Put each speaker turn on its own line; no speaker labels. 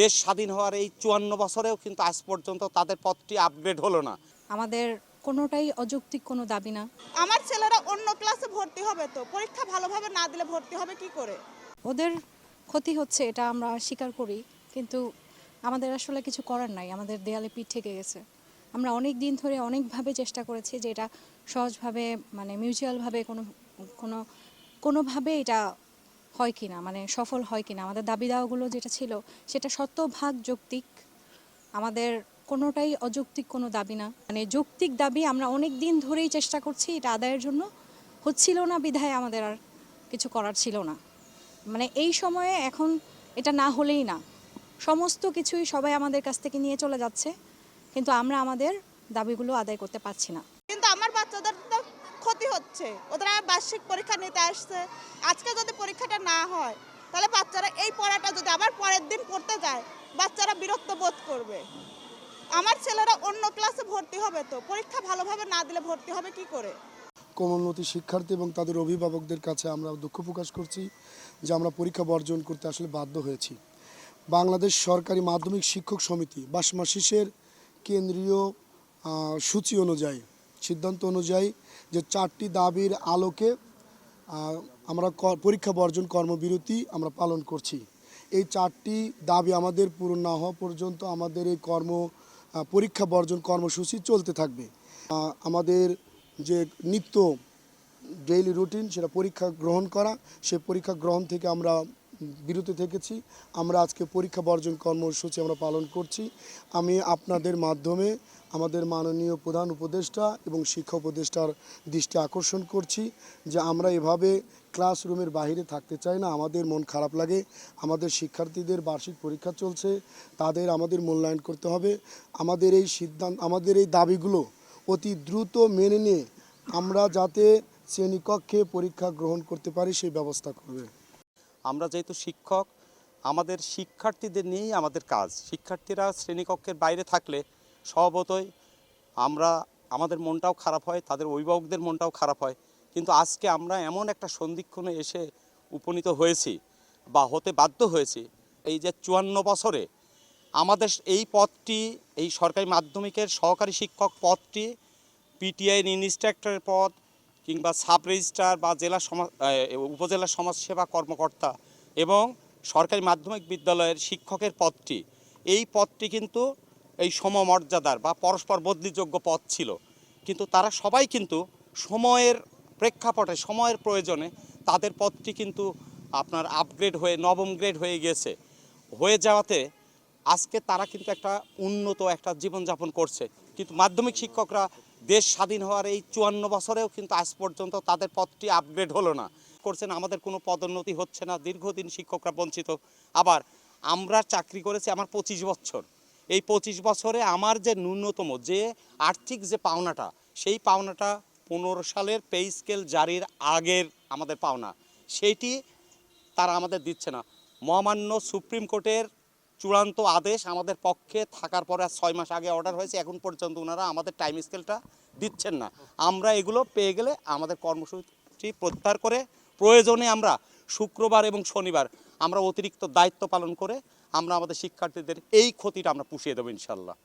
দেশ স্বাধীন হওয়ার এই চুয়ান্ন বছরেও কিন্তু আজ পর্যন্ত তাদের পথটি আপগ্রেড হলো না।
আমাদের কোনোটাই অযৌক্তিক কোনো দাবি না।
আমার ছেলেরা অন্য ক্লাসে ভর্তি হবে তো পরীক্ষা ভালোভাবে না দিলে ভর্তি হবে কি করে?
ওদের ক্ষতি হচ্ছে এটা আমরা স্বীকার করি কিন্তু আমাদের আসলে কিছু করার নাই আমাদের দেয়ালে পিঠ থেকে গেছে। আমরা অনেক দিন ধরে অনেকভাবে চেষ্টা করেছি যে এটা সহজভাবে মানে মিউচুয়ালভাবে কোনো কোনো কোনোভাবে এটা হয় কি না মানে সফল হয় কি না আমাদের দাবি দাওয়াগুলো যেটা ছিল সেটা শতভাগ যৌক্তিক, আমাদের কোনোটাই অযৌক্তিক কোনো দাবি না। মানে যৌক্তিক দাবি আমরা অনেক দিন ধরেই চেষ্টা করছি, এটা আদায়ের জন্য। হচ্ছিল না বিধায় আমাদের আর কিছু করার ছিল না। মানে এই সময়ে এখন এটা না হলেই না। সমস্ত কিছুই সবাই আমাদের কাছ থেকে নিয়ে চলে যাচ্ছে, কিন্তু আমরা আমাদের দাবিগুলো আদায় করতে পারছি না।
কিন্তু আমার বাচ্চাদের তো ক্ষতি হচ্ছে। ওরা বার্ষিক পরীক্ষা নিতে আসছে। আজকে যদি পরীক্ষাটা না হয়, তাহলে বাচ্চারা এই পড়াটা যদি আবার পরের দিন পড়তে যায়, বাচ্চারা বিরক্ত বোধ করবে। আমার ছেলেরা অন্য ক্লাসে ভর্তি হবে তো, পরীক্ষা ভালোভাবে না দিলে ভর্তি হবে কি করে?
কোমলমতি শিক্ষার্থী এবং তাদের অভিভাবকদের কাছে আমরা দুঃখ প্রকাশ করছি যে আমরা পরীক্ষা বর্জন করতে আসলে বাধ্য হয়েছি। বাংলাদেশ সরকারি মাধ্যমিক শিক্ষক সমিতি বাসমাশিসের কেন্দ্রীয় সূচি অনুযায়ী সিদ্ধান্ত অনুযায়ী যে চারটি দাবির আলোকে আমরা পরীক্ষা বর্জন কর্মবিরতি আমরা পালন করছি। এই চারটি দাবি আমাদের পূরণ না হওয়া পর্যন্ত আমাদের এই কর্ম পরীক্ষা বর্জন কর্মসূচি চলতে থাকবে। আমাদের যে নিত্য ডেইলি রুটিন সেটা পরীক্ষা গ্রহণ করা সেই পরীক্ষা গ্রহণ থেকে আমরা বিরত থেকেছি। আমরা আজকে পরীক্ষা বর্জন কর্মসূচি আমরা পালন করছি। আমি আপনাদের মাধ্যমে আমাদের মাননীয় প্রধান উপদেষ্টা এবং শিক্ষা উপদেষ্টার দৃষ্টি আকর্ষণ করছি যে আমরা এভাবে ক্লাসরুমের বাইরে থাকতে চাই না। আমাদের মন খারাপ লাগে, আমাদের শিক্ষার্থীদের বার্ষিক পরীক্ষা চলছে, তাদের আমাদের মূল্যায়ন করতে হবে। আমাদের এই সিদ্ধান্ত, আমাদের এই দাবিগুলো অতি দ্রুত মেনে নিয়ে আমরা যাতে শ্রেণীকক্ষে পরীক্ষা গ্রহণ করতে পারি, সেই ব্যবস্থা করবে।
আমরা যেহেতু শিক্ষক, আমাদের শিক্ষার্থীদের নিয়েই আমাদের কাজ। শিক্ষার্থীরা শ্রেণীকক্ষের বাইরে থাকলে স্বভাবতই আমরা, আমাদের মনটাও খারাপ হয়, তাদের অভিভাবকদের মনটাও খারাপ হয়। কিন্তু আজকে আমরা এমন একটা সন্ধিক্ষণে এসে উপনীত হয়েছি বা হতে বাধ্য হয়েছি, এই যে চুয়ান্ন বছরে আমাদের এই পদটি, এই সরকারি মাধ্যমিকের সহকারী শিক্ষক পদটি পিটিআই ইনস্ট্রাক্টরের পদ কিংবা সাব রেজিস্ট্রার বা জেলা সমাজ উপজেলা সমাজসেবা কর্মকর্তা এবং সরকারি মাধ্যমিক বিদ্যালয়ের শিক্ষকের পদটি, এই পদটি কিন্তু এই সমমর্যাদার বা পরস্পর বদলিযোগ্য পদ ছিল। কিন্তু তারা সবাই কিন্তু সময়ের প্রেক্ষাপটে, সময়ের প্রয়োজনে তাদের পদটি কিন্তু আপনার আপগ্রেড হয়ে, নবম গ্রেড হয়ে গেছে। হয়ে যাওয়াতে আজকে তারা কিন্তু একটা উন্নত একটা জীবনযাপন করছে। কিন্তু মাধ্যমিক শিক্ষকরা দেশ স্বাধীন হওয়ার এই চুয়ান্ন বছরেও কিন্তু আজ পর্যন্ত তাদের পদটি আপগ্রেড হলো না। করছেন, আমাদের কোনো পদোন্নতি হচ্ছে না। দীর্ঘদিন শিক্ষকরা বঞ্চিত। আবার আমরা চাকরি করেছি আমার পঁচিশ বছর। এই পঁচিশ বছরে আমার যে ন্যূনতম, যে আর্থিক যে পাওনাটা, সেই পাওনাটা পনেরো সালের পে স্কেল জারির আগের আমাদের পাওনা। সেইটি তারা আমাদের দিচ্ছে না। মহামান্য সুপ্রিম কোর্টের চূড়ান্ত আদেশ আমাদের পক্ষে থাকার পরে ছয় মাস আগে অর্ডার হয়েছে, এখন পর্যন্ত ওনারা আমাদের টাইম স্কেলটা দিচ্ছেন না। আমরা এগুলো পেয়ে গেলে আমাদের কর্মসূচি প্রত্যাহার করে প্রয়োজনে আমরা শুক্রবার এবং শনিবার আমরা অতিরিক্ত দায়িত্ব পালন করে আমরা আমাদের শিক্ষার্থীদের এই ক্ষতিটা আমরা পুষিয়ে দেবো ইনশাল্লাহ।